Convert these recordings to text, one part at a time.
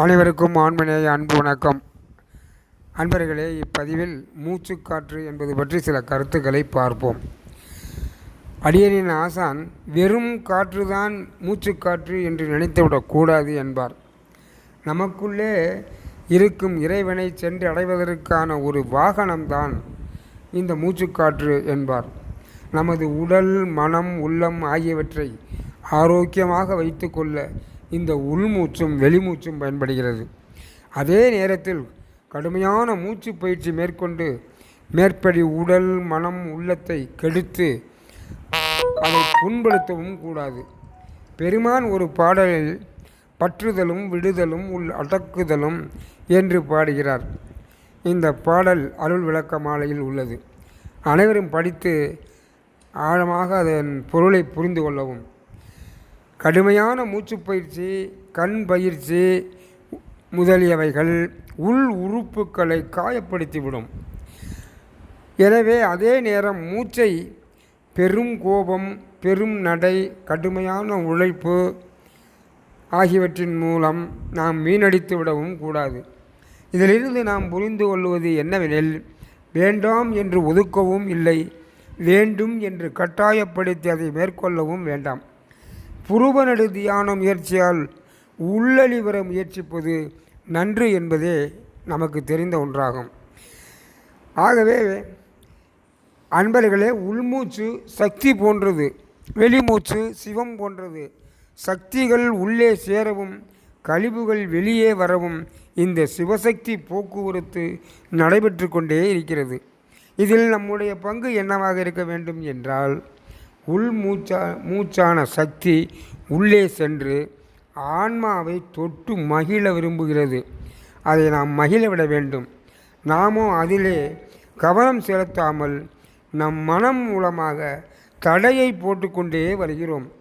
அனைவருக்கும் ஆண்மனே அன்பு வணக்கம். அன்பர்களே இப்பதிவில் மூச்சுக்காற்று என்பது பற்றி சில கருத்துக்களை பார்ப்போம். அடியனின் ஆசான் வெறும் காற்றுதான் மூச்சுக்காற்று என்று நினைத்துவிடக்கூடாது என்பார். நமக்குள்ளே இருக்கும் இறைவனை சென்று அடைவதற்கான ஒரு வாகனம்தான் இந்த மூச்சுக்காற்று என்பார். நமது உடல் மனம் உள்ளம் ஆகியவற்றை ஆரோக்கியமாக வைத்துக்கொள்ள இந்த உள்மூச்சும் வெளிமூச்சும் பயன்படுகிறது. அதே நேரத்தில் கடுமையான மூச்சு பயிற்சி மேற்கொண்டு மேற்படி உடல் மனம் உள்ளத்தை கெடுத்து அதை புண்படுத்தவும் கூடாது. பெருமான் ஒரு பாடலில் பற்றுதலும் விடுதலும் உள் அடக்குதலும் என்று பாடுகிறார். இந்த பாடல் அருள் விளக்க மாலையில் உள்ளது. அனைவரும் படித்து ஆழமாக அதன் பொருளை புரிந்து கொள்ளவும். கடுமையான மூச்சு பயிற்சி கண் பயிற்சி முதலியவைகள் உள் உறுப்புகளை காயப்படுத்திவிடும். எனவே அதே நேரம் மூச்சை பெரும் கோபம் பெரும் நடை கடுமையான உழைப்பு ஆகியவற்றின் மூலம் நாம் வீணடித்து விடவும் கூடாது. இதிலிருந்து நாம் புரிந்து கொள்வது என்னவெனில் வேண்டாம் என்று ஒதுக்கவும் இல்லை வேண்டும் என்று கட்டாயப்படுத்தி அதை மேற்கொள்ளவும் வேண்டாம். புருவனடு தியான முயற்சியால் உள்ளழி வர முயற்சிப்பது நன்று என்பதே நமக்கு தெரிந்த ஒன்றாகும். ஆகவே அன்பர்களே உள்மூச்சு சக்தி போன்றது வெளிமூச்சு சிவம் போன்றது. சக்திகள் உள்ளே சேரவும் கழிவுகள் வெளியே வரவும் இந்த சிவசக்தி போக்குவரத்து நடைபெற்று கொண்டே இருக்கிறது. இதில் நம்முடைய பங்கு என்னவாக இருக்க வேண்டும் என்றால் உள் மூச்சா மூச்சான சக்தி உள்ளே சென்று ஆன்மாவை தொட்டு மகிழ விரும்புகிறது. அதை நாம் மகிழ விட வேண்டும். நாமும் அதிலே கவனம் செலுத்தாமல் நம் மனம் மூலமாக தடையை போட்டுக்கொண்டே வருகிறோம்.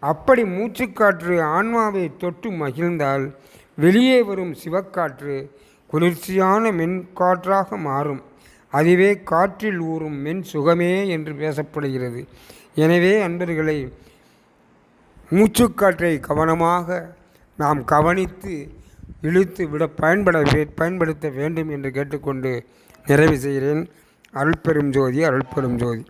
அப்படி மூச்சுக்காற்று ஆன்மாவை தொட்டு மகிழ்ந்தால் வெளியே வரும் சிவக்காற்று குளிர்ச்சியான மென்காற்றாக மாறும். அதுவே காற்றில் ஊறும் மென் சுகமே என்று பேசப்படுகிறது. எனவே அன்பர்களை மூச்சுக்காற்றை கவனமாக நாம் கவனித்து இழுத்து விட பயன்பட பயன்படுத்த வேண்டும் என்று கேட்டுக்கொண்டு நிறைவு செய்கிறேன். அருள்பெரும் ஜோதி அருள்பெரும் ஜோதி.